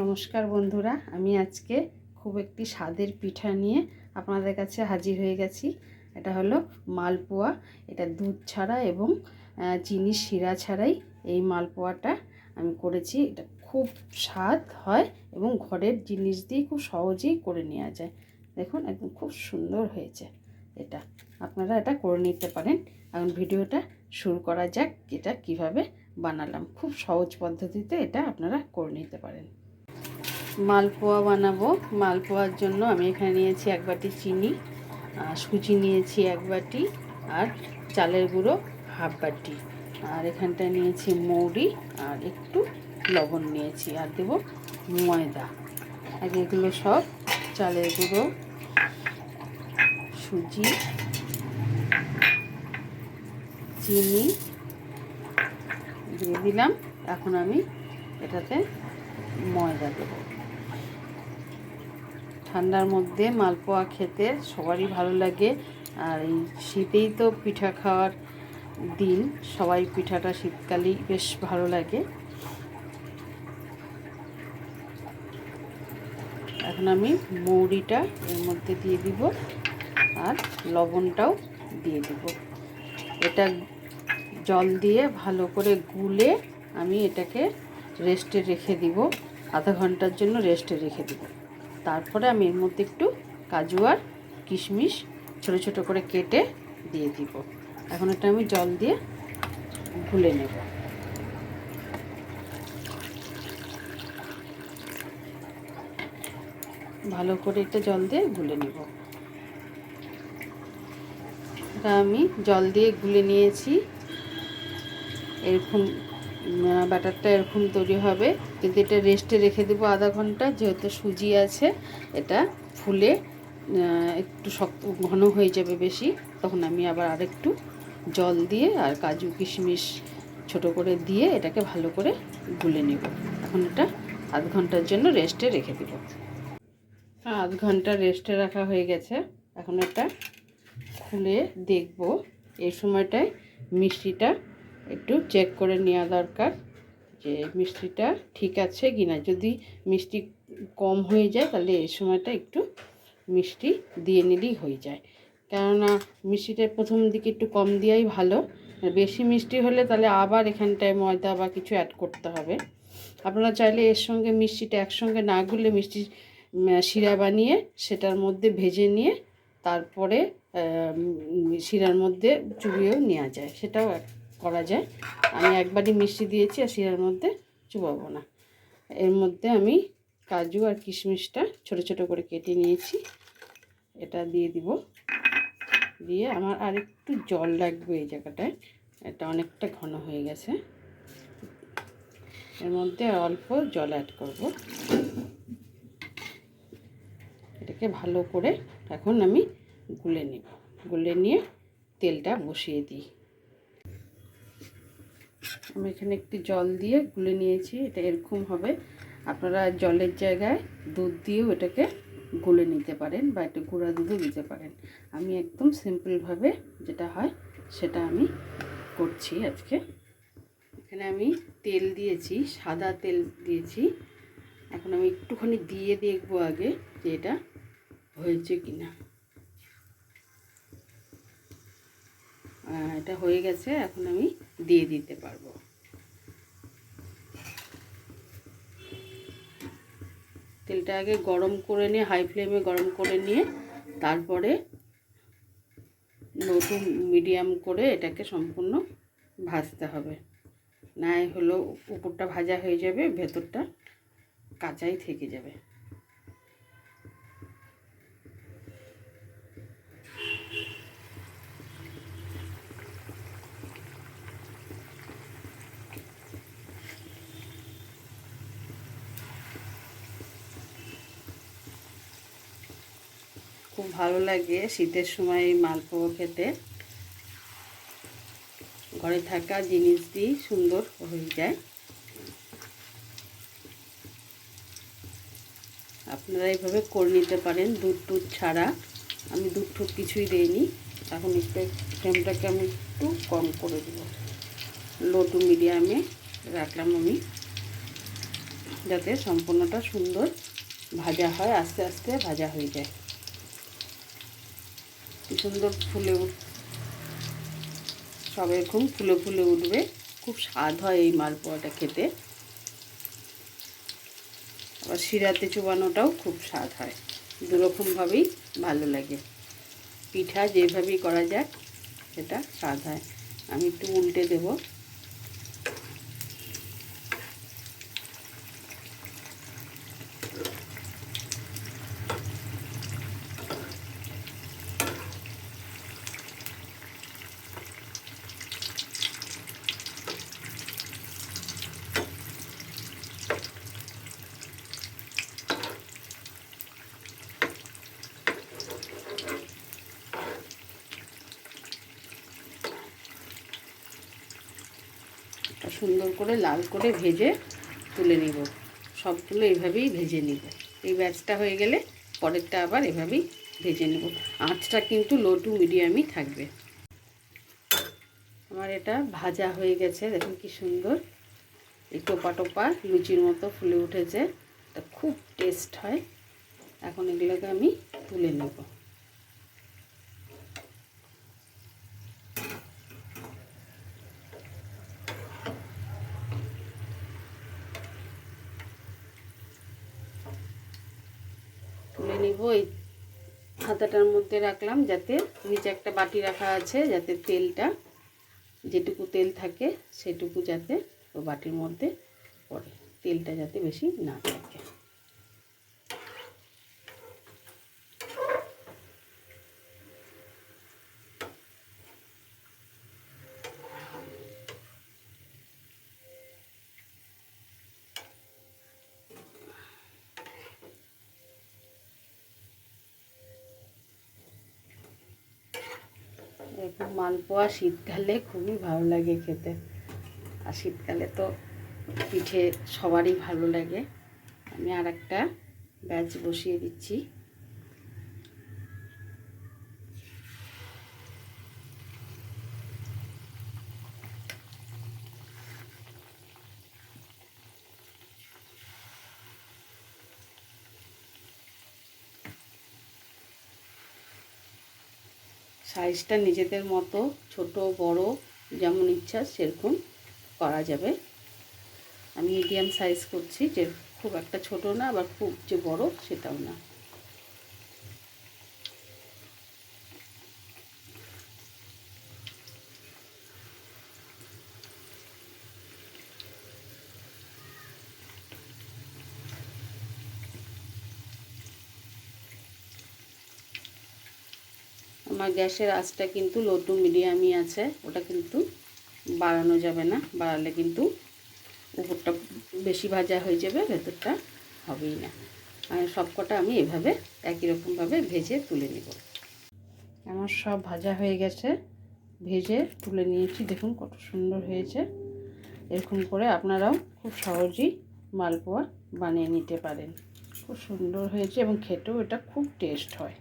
নমস্কার বন্ধুরা, আমি আজকে খুব একটি স্বাদের পিঠা নিয়ে আপনাদের কাছে হাজির হয়ে গেছি। এটা হলো মালপোয়া। এটা দুধ ছাড়া এবং চিনি শিরা ছাড়াই এই মালপোয়াটা আমি করেছি। এটা খুব স্বাদ হয় এবং ঘরের জিনিস দিয়ে খুব সহজেই করে নেওয়া যায়। দেখুন, একদম খুব সুন্দর হয়েছে এটা। আপনারা এটা করে নিতে পারেন। এখন ভিডিওটা শুরু করা যাক, এটা কীভাবে বানালাম। খুব সহজ পদ্ধতিতে এটা আপনারা করে নিতে পারেন। মালপোয়া বানাবো। মালপোয়ার জন্য আমি এখানে নিয়েছি এক বাটি চিনি, আর সুজি নিয়েছি এক বাটি, আর চালের গুঁড়ো হাফ বাটি। আর এখানটায় নিয়েছি মৌরি, আর একটু লবণ নিয়েছি, আর দেব ময়দা। আর এগুলো সব চালের গুঁড়ো, সুজি, চিনি দিয়ে দিলাম। এখন আমি এটাতে ময়দা দেবো। ঠান্ডার মধ্যে মালপোয়া খেতে সবারই ভালো লাগে। আর এই শীতেই তো পিঠা খাওয়ার দিন, সবাই পিঠাটা শীতকালেই বেশ ভালো লাগে। এখন আমি মৌরিটা এর মধ্যে দিয়ে দিব আর লবণটাও দিয়ে দিব। এটা জল দিয়ে ভালো করে গুলে আমি এটাকে রেস্টে রেখে দিব। আধা ঘণ্টার জন্য রেস্টে রেখে দিব। তারপরে আমি এর মধ্যে একটু কাজু আর কিশমিশ ছোট ছোট করে কেটে দিয়ে দিব। এখন এটা আমি জল দিয়ে গুলে নেব। ভালো করে এটা জল দিয়ে গুলে নেব। আমি জল দিয়ে গুলে নিয়েছি। এরকম ব্যাটারটা এরকম তৈরি হবে। কিন্তু এটা রেস্টে রেখে দেবো আধা ঘণ্টা, যেহেতু সুজি আছে, এটা ফুলে একটু শক্ত, ঘন হয়ে যাবে বেশি, তখন আমি আবার আরেকটু জল দিয়ে আর কাজু কিশমিশ ছোট করে দিয়ে এটাকে ভালো করে গুলে নেব। এখন এটা আধ ঘণ্টার জন্য রেস্টে রেখে দেব। আধ ঘণ্টা রেস্টে রাখা হয়ে গেছে। এখন এটা খুলে দেখব। এই সময়টায় মিষ্টিটা একটু চেক করে নেওয়া দরকার যে মিষ্টিটা ঠিক আছে কি না যদি মিষ্টি কম হয়ে যায় তাহলে এই সময়টা একটু মিষ্টি দিয়ে নিলেই হয়ে যায়। কেননা মিষ্টিটা প্রথম দিকে একটু কম দেওয়াই ভালো। বেশি মিষ্টি হলে তাহলে আবার এখানটায় ময়দা বা কিছু অ্যাড করতে হবে। আপনারা চাইলে এর সঙ্গে মিষ্টিটা একসঙ্গে না গুলে মিষ্টি শিরা বানিয়ে সেটার মধ্যে ভেজে নিয়ে তারপরে শিরার মধ্যে চুবিয়েও নেওয়া যায়। সেটাও করা যায়। আমি একবারই মিষ্টি দিয়েছি আর শিরার মধ্যে চুবাবো না। এর মধ্যে আমি কাজু আর কিশমিশটা ছোট ছোট করে কেটে নিয়েছি। এটা দিয়ে দিব। দিয়ে আমার আর একটু জল লাগবে এই জায়গাটায়। এটা অনেকটা ঘন হয়ে গেছে। এর মধ্যে অল্প জল অ্যাড করব। এটাকে ভালো করে এখন আমি গুলে নেব। গুলে নিয়ে তেলটা বসিয়ে দিই। আমি এখানে একটু জল দিয়ে গুলে নিয়েছি, এটা এরকম হবে। আপনারা জলের জায়গায় দুধ দিয়েও এটাকে গুলে নিতে পারেন বা একটু গুঁড়া দুধও দিতে পারেন। আমি একদম সিম্পলভাবে যেটা হয় সেটা আমি করছি আজকে। এখানে আমি তেল দিয়েছি, সাদা তেল দিয়েছি। এখন আমি একটুখানি দিয়ে দেখব আগে যে এটা হয়েছে কি না এটা হয়ে গেছে, এখন আমি দিয়ে দিতে পারব। তেলটা আগে গরম করে নিয়ে হাই ফ্লেমে গরম করে নিয়ে, তারপরে নতুন মিডিয়াম করে এটাকে সম্পূর্ণ ভাজতে হবে। নাই হলো উপরটা ভাজা হয়ে যাবে, ভেতরটা কাঁচাই থেকে যাবে। খুব ভালো লাগে শীতের সময় এই মালপোয়া খেতে। ঘরে থাকা জিনিস দিয়ে সুন্দর হয়ে যায়। আপনারা এইভাবে করে নিতে পারেন দুধ টুধ ছাড়া। আমি দুধ টুধ কিছুই দিইনি। এখন একটু ফ্লেমটাকে আমি একটু কম করে দেব। লো টু মিডিয়ামে রাখলাম আমি। যাতে সম্পূর্ণটা সুন্দর ভাজা হয়, আস্তে আস্তে ভাজা হয়ে যায়। কি সুন্দর ফুলে উঠ সব এরকম ফুলে ফুলে উঠবে। খুব স্বাদ হয় এই মালপোয়াটা খেতে। আবার শিরাতে চুবানোটাও খুব স্বাদ হয়। দুরকমভাবেই ভালো লাগে। পিঠা যেভাবেই করা যায় সেটা স্বাদ হয়। আমি একটু উল্টে দেব। সুন্দর করে লাল করে ভেজে তুলে নিব। সবগুলো এইভাবেই ভেজে নিব। এই ব্যাচটা হয়ে গেলে পরেরটা আবার এভাবেই ভেজে নেব। আঁচটা কিন্তু লো টু মিডিয়ামই থাকবে। আমার এটা ভাজা হয়ে গেছে। দেখুন কি সুন্দর। এই টোপা টোপা লুচির মতো ফুলে উঠেছে। এটা খুব টেস্ট হয়। এখন এগুলোকে আমি তুলে নেব। এই হাতাটার মধ্যে রাখলাম যাতে নিচে একটা বাটি রাখা আছে, যাতে তেলটা, যেটুকু তেল থাকে সেটুকু যাতে বাটির মধ্যে পড়ে, তেলটা যাতে বেশি না থাকে। মালপোয়া শীতকালে খুবই ভালো লাগে খেতে। আর শীতকালে তো পিঠে সবারই ভালো লাগে। আমি আর একটা ব্যাচ বসিয়ে দিচ্ছি। সাইজটা নিজেদের মতো, ছোট, বড়, যেমন ইচ্ছা সেরকম করা যাবে। আমি মিডিয়াম সাইজ করছি, যে খুব একটা ছোট না, আবার খুব যে বড় সেটাও না। আমার গ্যাসের আঁচটা কিন্তু লো টু মিডিয়ামই আছে। ওটা কিন্তু বাড়ানো যাবে না। বাড়ালে কিন্তু উপরটা বেশি ভাজা হয়ে যাবে, ভেতরটা হবেই না। আর সব কটা আমি এভাবে একই রকমভাবে ভেজে তুলে নেব। আমার সব ভাজা হয়ে গেছে। ভেজে তুলে নিয়েছি। দেখুন কত সুন্দর হয়েছে। এরকম করে আপনারাও খুব সহজেই মালপোয়া বানিয়ে নিতে পারেন। খুব সুন্দর হয়েছে এবং খেতেও এটা খুব টেস্ট হয়।